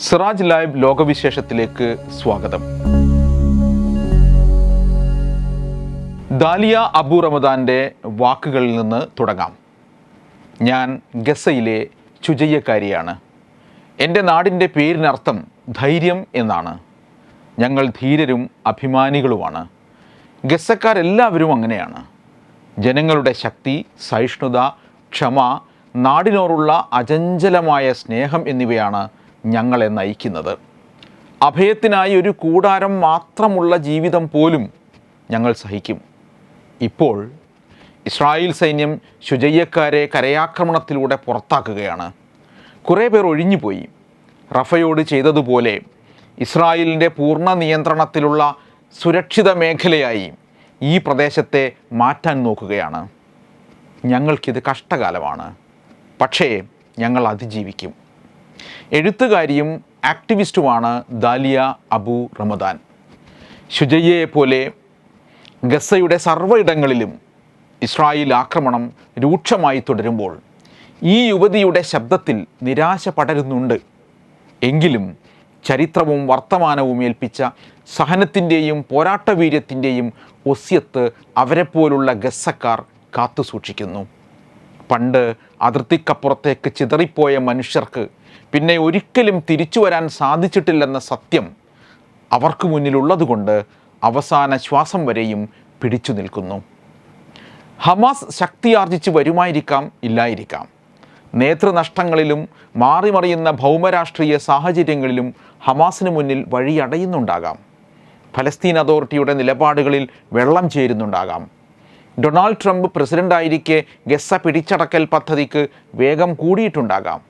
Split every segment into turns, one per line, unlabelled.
Siraj live ലോകവിശേഷത്തിലേക്ക് സ്വാഗതം. Dahlia Abu റമദാന്റെ വാക്കുകളിൽ നിന്ന് തുടങ്ങാം. ഞാൻ ഗസയിലെ ചുജയ്യക്കാരിയാണ്. എന്റെ നാടിന്റെ പേരിനർത്ഥം ധൈര്യം എന്നാണ്. ഞങ്ങൾ ധീരരും അഭിമാനികളുമാണ്. ഗസക്കാരെല്ലാവരും അങ്ങനെയാണ്. ജനങ്ങളുടെ ശക്തി സഹിഷ്ണുത ക്ഷമ നാടിനോടുള്ള അചഞ്ചലമായ സ്നേഹം എന്നിവയാണ് ഞങ്ങളെ നയിക്കുന്നത്. അഭയത്തിനായി ഒരു കൂടാരം മാത്രമുള്ള ജീവിതം പോലും ഞങ്ങൾ സഹിക്കും. ഇപ്പോൾ ഇസ്രായേൽ സൈന്യം ശുചയ്യക്കാരെ കരയാക്രമണത്തിലൂടെ പുറത്താക്കുകയാണ്. കുറേ പേർ ഒഴിഞ്ഞുപോയി. റഫയോട് ചെയ്തതുപോലെ ഇസ്രായേലിന്റെ പൂർണ നിയന്ത്രണത്തിലുള്ള സുരക്ഷിത മേഖലയായി ഈ പ്രദേശത്തെ മാറ്റാൻ നോക്കുകയാണ്. ഞങ്ങൾക്കിത് കഷ്ടകാലമാണ്. പക്ഷേ ഞങ്ങൾ അതിജീവിക്കും. എഴുത്തുകാരിയും ആക്ടിവിസ്റ്റുമാണ് ദാലിയ അബു റമദാൻ. ഷുജയ്യയെ പോലെ ഗസയുടെ സർവയിടങ്ങളിലും ഇസ്രായേൽ ആക്രമണം രൂക്ഷമായി തുടരുമ്പോൾ ഈ യുവതിയുടെ ശബ്ദത്തിൽ നിരാശ പടരുന്നുണ്ട്. എങ്കിലും ചരിത്രവും വർത്തമാനവും ഏൽപ്പിച്ച സഹനത്തിന്റെയും പോരാട്ടവീര്യത്തിന്റെയും ഒസ്യത്ത് അവരെപ്പോലുള്ള ഗസ്സക്കാർ കാത്തുസൂക്ഷിക്കുന്നു. പണ്ട് അതിർത്തിക്കപ്പുറത്തേക്ക് ചിതറിപ്പോയ മനുഷ്യർക്ക് പിന്നെ ഒരിക്കലും തിരിച്ചു വരാൻ സാധിച്ചിട്ടില്ലെന്ന സത്യം അവർക്ക് മുന്നിലുള്ളതുകൊണ്ട് അവസാന ശ്വാസം വരെയും പിടിച്ചു നിൽക്കുന്നു. ഹമാസ് ശക്തിയാർജിച്ച് വരുമായിരിക്കാം ഇല്ലായിരിക്കാം. നേതൃനഷ്ടങ്ങളിലും മാറിമറിയുന്ന ഭൗമരാഷ്ട്രീയ സാഹചര്യങ്ങളിലും ഹമാസിന് മുന്നിൽ വഴിയടയുന്നുണ്ടാകാം. ഫലസ്തീൻ അതോറിറ്റിയുടെ നിലപാടുകളിൽ വെള്ളം ചേരുന്നുണ്ടാകാം. ഡൊണാൾഡ് ട്രംപ് പ്രസിഡന്റായിരിക്കെ ഗസ പിടിച്ചടക്കൽ പദ്ധതിക്ക് വേഗം കൂടിയിട്ടുണ്ടാകാം.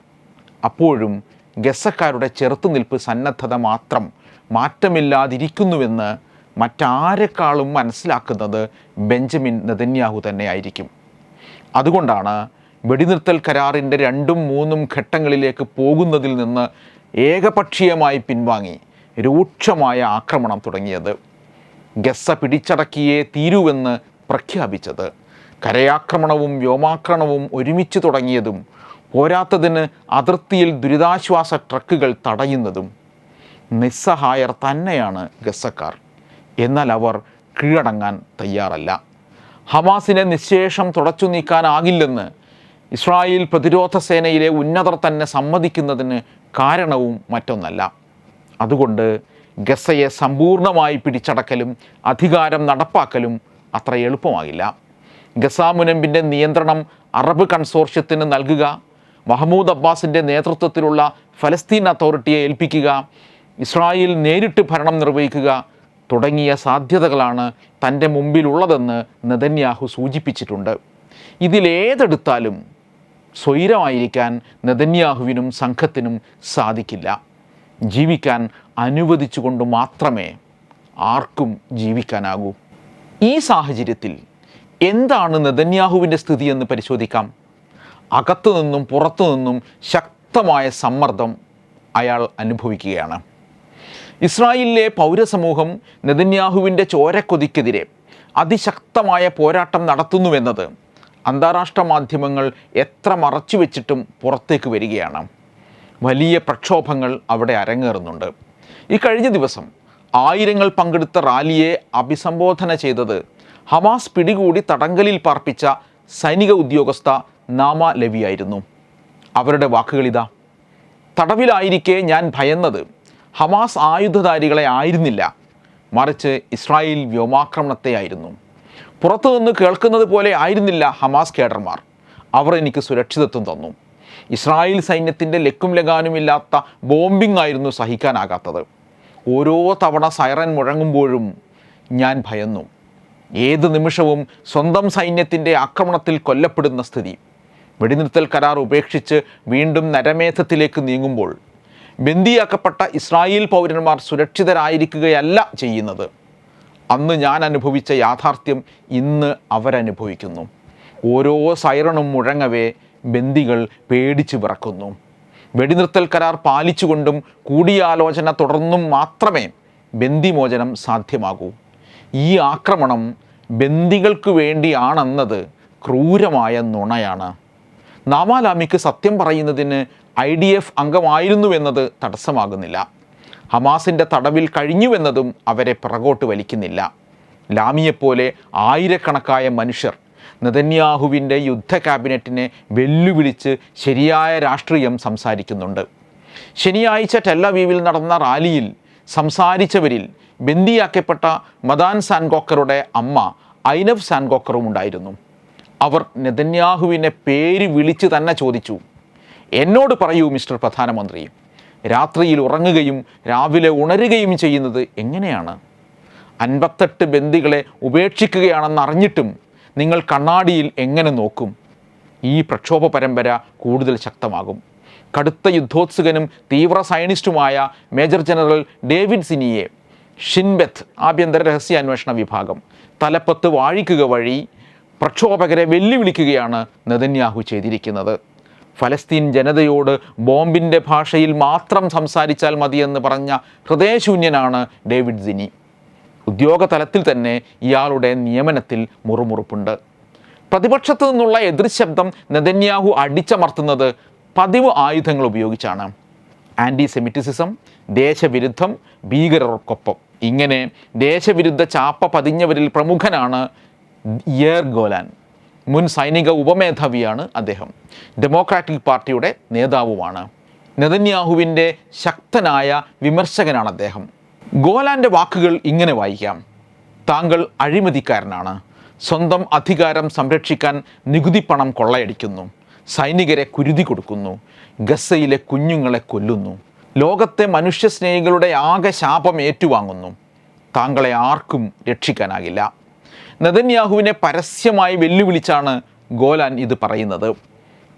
അപ്പോഴും ഗസക്കാരുടെ ചെറുത്തുനിൽപ്പ് സന്നദ്ധത മാത്രം മാറ്റമില്ലാതിരിക്കുന്നുവെന്ന് മറ്റാരെക്കാളും മനസ്സിലാക്കുന്നത് ബെഞ്ചമിൻ നെതന്യാഹു തന്നെയായിരിക്കും. അതുകൊണ്ടാണ് വെടിനിർത്തൽ കരാറിന്റെ രണ്ടും മൂന്നും ഘട്ടങ്ങളിലേക്ക് പോകുന്നതിൽ നിന്ന് ഏകപക്ഷീയമായി പിൻവാങ്ങി രൂക്ഷമായ ആക്രമണം തുടങ്ങിയത്. ഗസ പിടിച്ചടക്കിയേ തീരുവെന്ന് പ്രഖ്യാപിച്ചത്. കരയാക്രമണവും വ്യോമാക്രമണവും ഒരുമിച്ച് തുടങ്ങിയതും പോരാത്തതിന് അതിർത്തിയിൽ ദുരിതാശ്വാസ ട്രക്കുകൾ തടയുന്നതും നിസ്സഹായർ തന്നെയാണ് ഗസക്കാർ എന്നാൽ അവർ കീഴടങ്ങാൻ തയ്യാറല്ല. ഹമാസിനെ നിശേഷം തുടച്ചു നീക്കാനാകില്ലെന്ന് ഇസ്രായേൽ പ്രതിരോധ സേനയിലെ ഉന്നതർ തന്നെ സമ്മതിക്കുന്നതിന് കാരണവും മറ്റൊന്നല്ല. അതുകൊണ്ട് ഗസയെ സമ്പൂർണമായി പിടിച്ചടക്കലും അധികാരം നടപ്പാക്കലും അത്ര എളുപ്പമാകില്ല. ഗസ മുനമ്പിന്റെ നിയന്ത്രണം അറബ് കൺസോർഷ്യത്തിന് നൽകുക മഹമ്മൂദ് അബ്ബാസിന്റെ നേതൃത്വത്തിലുള്ള ഫലസ്തീൻ അതോറിറ്റിയെ ഏൽപ്പിക്കുക ഇസ്രായേൽ നേരിട്ട് ഭരണം നിർവഹിക്കുക തുടങ്ങിയ സാധ്യതകളാണ് തന്റെ മുമ്പിലുള്ളതെന്ന് നെതന്യാഹു സൂചിപ്പിച്ചിട്ടുണ്ട്. ഇതിലേതെടുത്താലും സ്വൈരമായിരിക്കാൻ നെതന്യാഹുവിനും സംഘത്തിനും സാധിക്കില്ല. ജീവിക്കാൻ അനുവദിച്ചുകൊണ്ട് മാത്രമേ ആർക്കും ജീവിക്കാനാകൂ. ഈ സാഹചര്യത്തിൽ എന്താണ് നെതന്യാഹുവിന്റെ സ്ഥിതിയെന്ന് പരിശോധിക്കാം. അകത്തു നിന്നും പുറത്തു നിന്നും ശക്തമായ സമ്മർദ്ദം അയാൾ അനുഭവിക്കുകയാണ്. ഇസ്രായേലിലെ പൗരസമൂഹം നെതന്യാഹുവിന്റെ ചോരക്കൊതിക്കെതിരെ അതിശക്തമായ പോരാട്ടം നടത്തുന്നുവെന്നത് അന്താരാഷ്ട്ര മാധ്യമങ്ങൾ എത്ര മറച്ചു വെച്ചിട്ടും പുറത്തേക്ക് വരികയാണ്. വലിയ പ്രക്ഷോഭങ്ങൾ അവിടെ അരങ്ങേറുന്നുണ്ട്. ഈ കഴിഞ്ഞ ദിവസം ആയിരങ്ങൾ പങ്കെടുത്ത റാലിയെ അഭിസംബോധന ചെയ്തത് ഹമാസ് പിടികൂടി തടങ്കലിൽ പാർപ്പിച്ച സൈനിക ഉദ്യോഗസ്ഥ നാമ ലവിയായിരുന്നു. അവരുടെ വാക്കുകളിതാ തടവിലായിരിക്കെ ഞാൻ ഭയന്നത്. ഹമാസ് ആയുധധാരികളെ ആയിരുന്നില്ല. മറിച്ച് ഇസ്രായേൽ വ്യോമാക്രമണത്തെയായിരുന്നു പുറത്തുനിന്ന് കേൾക്കുന്നത് പോലെ ആയിരുന്നില്ല ഹമാസ് കേഡർമാർ. അവർ എനിക്ക് സുരക്ഷിതത്വം തന്നു. ഇസ്രായേൽ സൈന്യത്തിന്റെ ലക്കും ലഗാനുമില്ലാത്ത ബോംബിംഗ് ആയിരുന്നു സഹിക്കാനാകാത്തത്. ഓരോ തവണ സൈറൻ മുഴങ്ങുമ്പോഴും ഞാൻ ഭയന്നു. ഏത് നിമിഷവും സ്വന്തം സൈന്യത്തിന്റെ ആക്രമണത്തിൽ കൊല്ലപ്പെടുന്ന സ്ഥിതി. വെടിനിർത്തൽ കരാർ ഉപേക്ഷിച്ച് വീണ്ടും നരമേധത്തിലേക്ക് നീങ്ങുമ്പോൾ ബന്ദിയാക്കപ്പെട്ട ഇസ്രായേൽ പൗരന്മാർ സുരക്ഷിതരായിരിക്കുകയല്ല ചെയ്യുന്നത്. അന്ന് ഞാൻ അനുഭവിച്ച യാഥാർത്ഥ്യം ഇന്ന് അവരനുഭവിക്കുന്നു. ഓരോ സൈറണും മുഴങ്ങവേ ബന്ദികൾ പേടിച്ചു പിറക്കുന്നു വെടിനിർത്തൽ കരാർ പാലിച്ചുകൊണ്ടും കൂടിയാലോചന തുടർന്നും മാത്രമേ ബന്ദിമോചനം സാധ്യമാകൂ. ഈ ആക്രമണം ബന്ദികൾക്ക് വേണ്ടിയാണെന്നത് ക്രൂരമായ നുണയാണ്. നാമാലാമിക്ക് സത്യം പറയുന്നതിന് ഐ ഡി എഫ് അംഗമായിരുന്നുവെന്നത് തടസ്സമാകുന്നില്ല. ഹമാസിന്റെ തടവിൽ കഴിഞ്ഞുവെന്നതും അവരെ പിറകോട്ട് വലിക്കുന്നില്ല. ലാമിയെപ്പോലെ ആയിരക്കണക്കായ മനുഷ്യർ നെതന്യാഹുവിന്റെ യുദ്ധ ക്യാബിനറ്റിനെ വെല്ലുവിളിച്ച് ശരിയായ രാഷ്ട്രീയം സംസാരിക്കുന്നുണ്ട്. ശനിയാഴ്ച ടെല്ലവീവിൽ നടന്ന റാലിയിൽ സംസാരിച്ചവരിൽ ബന്ദിയാക്കപ്പെട്ട മദാൻ സാൻഗോക്കറുടെ അമ്മ ഐനഫ് സാൻഗോക്കറും ഉണ്ടായിരുന്നു. അവർ നെതന്യാഹുവിനെ പേര് വിളിച്ച് തന്നെ ചോദിച്ചു. എന്നോട് പറയൂ മിസ്റ്റർ പ്രധാനമന്ത്രി. രാത്രിയിൽ ഉറങ്ങുകയും രാവിലെ ഉണരുകയും ചെയ്യുന്നത് എങ്ങനെയാണ്? അൻപത്തെട്ട് ബന്ദികളെ ഉപേക്ഷിക്കുകയാണെന്ന് അറിഞ്ഞിട്ടും നിങ്ങൾ കണ്ണാടിയിൽ എങ്ങനെ നോക്കും? ഈ പ്രക്ഷോഭ പരമ്പര കൂടുതൽ ശക്തമാകും. കടുത്ത യുദ്ധോത്സുകനും തീവ്ര സയനിസ്റ്റുമായ മേജർ ജനറൽ ഡേവിഡ് സിനിയെ ഷിൻബെത്ത് ആഭ്യന്തര രഹസ്യാന്വേഷണ വിഭാഗം തലപ്പത്ത് വാഴിക്കുക വഴി പ്രക്ഷോഭകരെ വെല്ലുവിളിക്കുകയാണ് നെതന്യാഹു ചെയ്തിരിക്കുന്നത്. ഫലസ്തീൻ ജനതയോട് ബോംബിന്റെ ഭാഷയിൽ മാത്രം സംസാരിച്ചാൽ മതിയെന്ന് പറഞ്ഞ ഹൃദയശൂന്യനാണ് ഡേവിഡ് സിനി. ഉദ്യോഗ തലത്തിൽ തന്നെ ഇയാളുടെ നിയമനത്തിൽ മുറുമുറുപ്പുണ്ട്. പ്രതിപക്ഷത്തു നിന്നുള്ള എതിർശബ്ദം നെതന്യാഹു അടിച്ചമർത്തുന്നത് പതിവ് ആയുധങ്ങൾ ഉപയോഗിച്ചാണ്. ആന്റി സെമിറ്റിസിസം ദേശവിരുദ്ധം ഭീകരർക്കൊപ്പം. ഇങ്ങനെ ദേശവിരുദ്ധ ചാപ്പ പതിഞ്ഞവരിൽ പ്രമുഖനാണ് യേർ ഗോലാൻ മുൻ സൈനിക ഉപമേധാവിയാണ് അദ്ദേഹം. ഡെമോക്രാറ്റിക് പാർട്ടിയുടെ നേതാവുമാണ്. നെതന്യാഹുവിന്റെ ശക്തനായ വിമർശകനാണ് അദ്ദേഹം. ഗോലാന്റെ വാക്കുകൾ ഇങ്ങനെ വായിക്കാം. താങ്കൾ അഴിമതിക്കാരനാണ്. സ്വന്തം അധികാരം സംരക്ഷിക്കാൻ നികുതി പണം കൊള്ളയടിക്കുന്നു. സൈനികരെ കുരുതി കൊടുക്കുന്നു. ഗസയിലെ കുഞ്ഞുങ്ങളെ കൊല്ലുന്നു. ലോകത്തെ മനുഷ്യസ്നേഹികളുടെ ആകെ ശാപം ഏറ്റുവാങ്ങുന്നു. താങ്കളെ ആർക്കും രക്ഷിക്കാനാകില്ല. നെതന്യാഹുവിനെ പരസ്യമായി വെല്ലുവിളിച്ചാണ് ഗോലാൻ ഇത് പറയുന്നത്.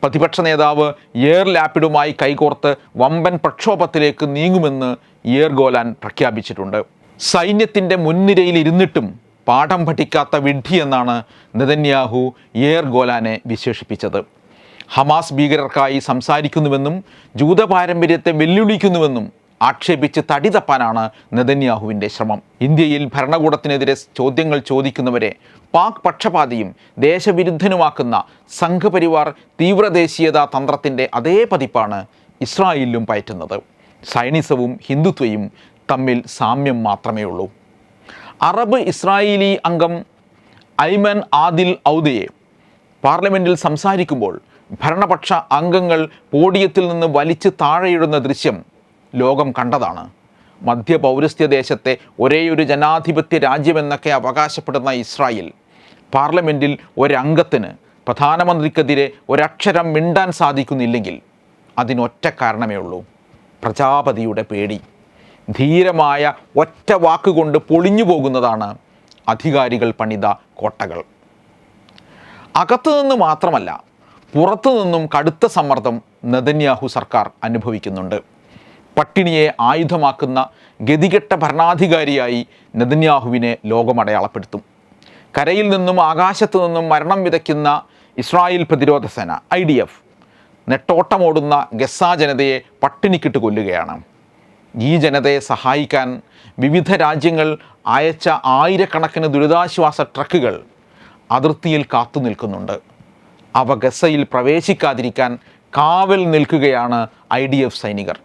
പ്രതിപക്ഷ നേതാവ് എയർ ലാപ്പിഡുമായി കൈകോർത്ത് വമ്പൻ പ്രക്ഷോഭത്തിലേക്ക് നീങ്ങുമെന്ന് എയർ ഗോലാൻ പ്രഖ്യാപിച്ചിട്ടുണ്ട്. സൈന്യത്തിന്റെ മുൻനിരയിൽ ഇരുന്നിട്ടും പാഠം പഠിക്കാത്ത വിഡ്ഢി എന്നാണ് നെതന്യാഹു എയർ ഗോലാനെ വിശേഷിപ്പിച്ചത്. ഹമാസ് ഭീകരർക്കായി സംസാരിക്കുന്നുവെന്നും ജൂത പാരമ്പര്യത്തെ വെല്ലുവിളിക്കുന്നുവെന്നും ആക്ഷേപിച്ച് തടി തപ്പാനാണ് നെതന്യാഹുവിന്റെ ശ്രമം. ഇന്ത്യയിൽ ഭരണകൂടത്തിനെതിരെ ചോദ്യങ്ങൾ ചോദിക്കുന്നവരെ പാക് പക്ഷപാതിയും ദേശവിരുദ്ധനുമാക്കുന്ന സംഘപരിവാർ തീവ്രദേശീയതാ തന്ത്രത്തിന്റെ അതേ പതിപ്പാണ് ഇസ്രായേലിലും പയറ്റുന്നത്. സൈനിസവും ഹിന്ദുത്വയും തമ്മിൽ സാമ്യം മാത്രമേ ഉള്ളൂ അറബ് ഇസ്രായേലി അംഗം ഐമൻ ആദിൽ ഔദയെ പാർലമെന്റിൽ സംസാരിക്കുമ്പോൾ ഭരണപക്ഷ അംഗങ്ങൾ പോഡിയത്തിൽ നിന്ന് വലിച്ച് താഴെയിടുന്ന ദൃശ്യം ലോകം കണ്ടതാണ്. മധ്യപൗരസ്ത്യ ദേശത്തെ ഒരേയൊരു ജനാധിപത്യ രാജ്യമെന്നൊക്കെ അവകാശപ്പെടുന്ന ഇസ്രായേൽ പാർലമെന്റിൽ ഒരംഗത്തിന് പ്രധാനമന്ത്രിക്കെതിരെ ഒരക്ഷരം മിണ്ടാൻ സാധിക്കുന്നില്ലെങ്കിൽ അതിനൊറ്റ കാരണമേ ഉള്ളൂ. പ്രജാപതിയുടെ പേടി. ധീരമായ ഒറ്റ വാക്കുകൊണ്ട് പൊളിഞ്ഞു പോകുന്നതാണ് അധികാരികൾ പണിത കോട്ടകൾ. അകത്തുനിന്ന് മാത്രമല്ല പുറത്തുനിന്നും കടുത്ത സമ്മർദ്ദം നെതന്യാഹു സർക്കാർ അനുഭവിക്കുന്നുണ്ട്. പട്ടിണിയെ ആയുധമാക്കുന്ന ഗതികെട്ട ഭരണാധികാരിയായി നെതന്യാഹുവിനെ ലോകമടയാളപ്പെടുത്തും. കരയിൽ നിന്നും ആകാശത്തു നിന്നും മരണം വിതയ്ക്കുന്ന ഇസ്രായേൽ പ്രതിരോധ സേന ഐ ഡി എഫ് നെട്ടോട്ടമോടുന്ന ഗസ ജനതയെ പട്ടിണിക്കിട്ട് കൊല്ലുകയാണ്. ഈ ജനതയെ സഹായിക്കാൻ വിവിധ രാജ്യങ്ങൾ അയച്ച ആയിരക്കണക്കിന് ദുരിതാശ്വാസ ട്രക്കുകൾ അതിർത്തിയിൽ കാത്തു നിൽക്കുന്നുണ്ട്. അവ ഗസയിൽ പ്രവേശിക്കാതിരിക്കാൻ കാവൽ നിൽക്കുകയാണ് ഐ ഡി എഫ് സൈനികർ.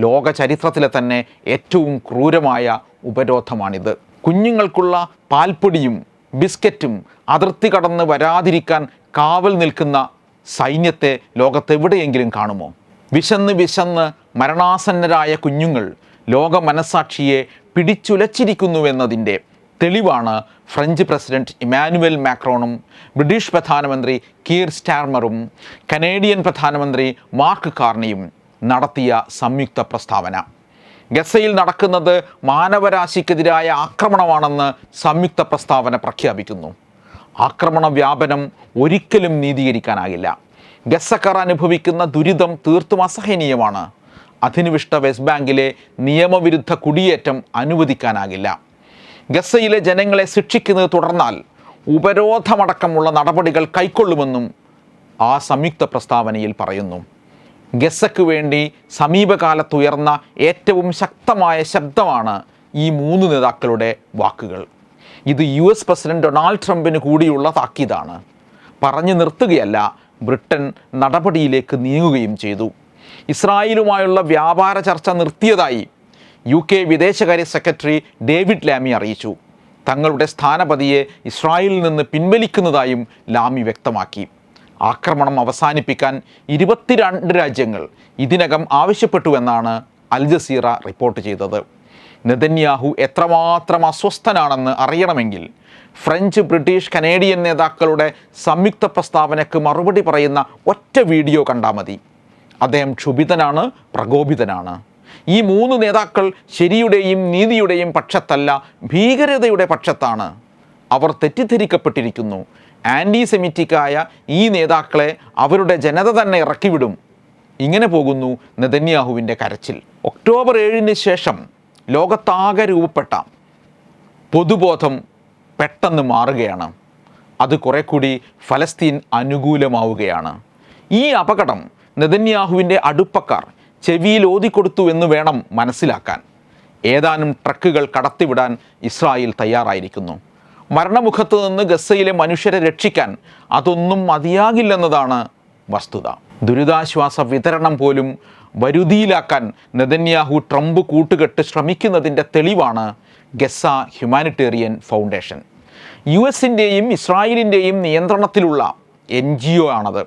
ലോക ചരിത്രത്തിലെ തന്നെ ഏറ്റവും ക്രൂരമായ ഉപരോധമാണിത്. കുഞ്ഞുങ്ങൾക്കുള്ള പാൽപ്പൊടിയും ബിസ്ക്കറ്റും അതിർത്തി കടന്ന് വരാതിരിക്കാൻ കാവൽ നിൽക്കുന്ന സൈന്യത്തെ ലോകത്തെവിടെയെങ്കിലും കാണുമോ? വിശന്ന് വിശന്ന് മരണാസന്നരായ കുഞ്ഞുങ്ങൾ ലോക മനസാക്ഷിയെ പിടിച്ചുലച്ചിരിക്കുന്നുവെന്നതിന്റെ തെളിവാണ് ഫ്രഞ്ച് പ്രസിഡന്റ് ഇമാനുവൽ മാക്രോണും ബ്രിട്ടീഷ് പ്രധാനമന്ത്രി കീർ സ്റ്റാർമറും കനേഡിയൻ പ്രധാനമന്ത്രി മാർക്ക് കാർണിയും. നടത്തിയ സംയുക്ത പ്രസ്താവന. ഗസയിൽ നടക്കുന്നത് മാനവരാശിക്കെതിരായ ആക്രമണമാണെന്ന് സംയുക്ത പ്രസ്താവന പ്രഖ്യാപിക്കുന്നു. ആക്രമണ വ്യാപനം ഒരിക്കലും നീതീകരിക്കാനാകില്ല. ഗസക്കാർ അനുഭവിക്കുന്ന ദുരിതം തീർത്തും അസഹനീയമാണ്. അധിനിവിഷ്ട വെസ്റ്റ് ബാങ്കിലെ നിയമവിരുദ്ധ കുടിയേറ്റം അനുവദിക്കാനാകില്ല. ഗസയിലെ ജനങ്ങളെ ശിക്ഷിക്കുന്നത് തുടർന്നാൽ ഉപരോധമടക്കമുള്ള നടപടികൾ കൈക്കൊള്ളുമെന്നും ആ സംയുക്ത പ്രസ്താവനയിൽ പറയുന്നു. ഗസയ്ക്ക് വേണ്ടി സമീപകാലത്ത് ഉയർന്ന ഏറ്റവും ശക്തമായ ശബ്ദമാണ് ഈ മൂന്ന് നേതാക്കളുടെ വാക്കുകൾ. ഇത് യു എസ് പ്രസിഡന്റ് ഡൊണാൾഡ് ട്രംപിന് കൂടിയുള്ള താക്കീതാണ്. പറഞ്ഞു നിർത്തുകയല്ല ബ്രിട്ടൻ നടപടിയിലേക്ക് നീങ്ങുകയും ചെയ്തു. ഇസ്രായേലുമായുള്ള വ്യാപാര ചർച്ച നിർത്തിയതായി യു കെ വിദേശകാര്യ സെക്രട്ടറി ഡേവിഡ് ലാമി അറിയിച്ചു. തങ്ങളുടെ സ്ഥാനപതിയെ ഇസ്രായേലിൽ നിന്ന് പിൻവലിക്കുന്നതായും ലാമി വ്യക്തമാക്കി. ആക്രമണം അവസാനിപ്പിക്കാൻ ഇരുപത്തിരണ്ട് രാജ്യങ്ങൾ ഇതിനകം ആവശ്യപ്പെട്ടുവെന്നാണ് അൽ ജസീറ റിപ്പോർട്ട് ചെയ്തത്. നെതന്യാഹു എത്രമാത്രം അസ്വസ്ഥനാണെന്ന് അറിയണമെങ്കിൽ ഫ്രഞ്ച് ബ്രിട്ടീഷ് കനേഡിയൻ നേതാക്കളുടെ സംയുക്ത പ്രസ്താവനയ്ക്ക് മറുപടി പറയുന്ന ഒറ്റ വീഡിയോ കണ്ടാൽ മതി. അദ്ദേഹം ക്ഷുഭിതനാണ് പ്രകോപിതനാണ്. ഈ മൂന്ന് നേതാക്കൾ ശരിയുടെയും നീതിയുടെയും പക്ഷത്തല്ല ഭീകരതയുടെ പക്ഷത്താണ്. അവർ തെറ്റിദ്ധരിക്കപ്പെട്ടിരിക്കുന്നു. ആന്റി സെമിറ്റിക്കായ ഈ നേതാക്കളെ അവരുടെ ജനത തന്നെ ഇറക്കിവിടും. ഇങ്ങനെ പോകുന്നു നെതന്യാഹുവിന്റെ കരച്ചിൽ. ഒക്ടോബർ ഏഴിന് ശേഷം ലോകത്താകെ രൂപപ്പെട്ട പൊതുബോധം പെട്ടെന്ന് മാറുകയാണ്. അത് കുറെ കൂടി ഫലസ്തീൻ അനുകൂലമാവുകയാണ്. ഈ അപകടം നെതന്യാഹുവിന്റെ അടുപ്പക്കാർ ചെവിയിൽ ഓതിക്കൊടുത്തു എന്ന് വേണം മനസ്സിലാക്കാൻ. ഏതാനും ട്രക്കുകൾ കടത്തിവിടാൻ ഇസ്രായേൽ തയ്യാറായിരിക്കുന്നു. മരണമുഖത്ത് നിന്ന് ഗസയിലെ മനുഷ്യരെ രക്ഷിക്കാൻ അതൊന്നും മതിയാകില്ലെന്നതാണ് വസ്തുത. ദുരിതാശ്വാസ വിതരണം പോലും വരുതിയിലാക്കാൻ നെതന്യാഹു ട്രംപ് കൂട്ടുകെട്ട് ശ്രമിക്കുന്നതിന്റെ തെളിവാണ് ഗസ ഹ്യൂമാനിറ്റേറിയൻ ഫൗണ്ടേഷൻ. യു എസിന്റെയും ഇസ്രായേലിന്റെയും നിയന്ത്രണത്തിലുള്ള എൻ ജി ഒ ആണത്.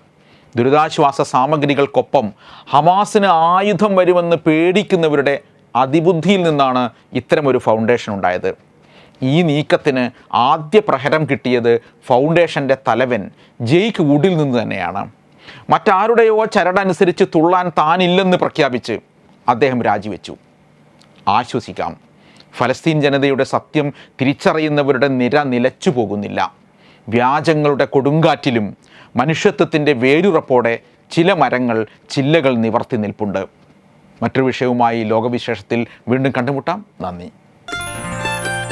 ദുരിതാശ്വാസ സാമഗ്രികൾക്കൊപ്പം ഹമാസിന് ആയുധം വരുമെന്ന് പേടിക്കുന്നവരുടെ അതിബുദ്ധിയിൽ നിന്നാണ് ഇത്തരമൊരു ഫൗണ്ടേഷൻ ഉണ്ടായത്. ഈ നീക്കത്തിന് ആദ്യ പ്രഹരം കിട്ടിയത് ഫൗണ്ടേഷന്റെ തലവൻ ജെയ്ക്ക് വുഡിൽ നിന്ന് തന്നെയാണ്. മറ്റാരുടെയോ ചരടനുസരിച്ച് തുള്ളാൻ താനില്ലെന്ന് പ്രഖ്യാപിച്ച് അദ്ദേഹം രാജിവെച്ചു. ആശ്വസിക്കാം. ഫലസ്തീൻ ജനതയുടെ സത്യം തിരിച്ചറിയുന്നവരുടെ നിര നിലച്ചു പോകുന്നില്ല. വ്യാജങ്ങളുടെ കൊടുങ്കാറ്റിലും മനുഷ്യത്വത്തിന്റെ വേരുറപ്പോടെ ചില മരങ്ങൾ ചില്ലകൾ നിവർത്തി നിൽപ്പുണ്ട്. മറ്റൊരു വിഷയവുമായി ലോകവിശേഷത്തിൽ വീണ്ടും കണ്ടുമുട്ടാം. നന്ദി.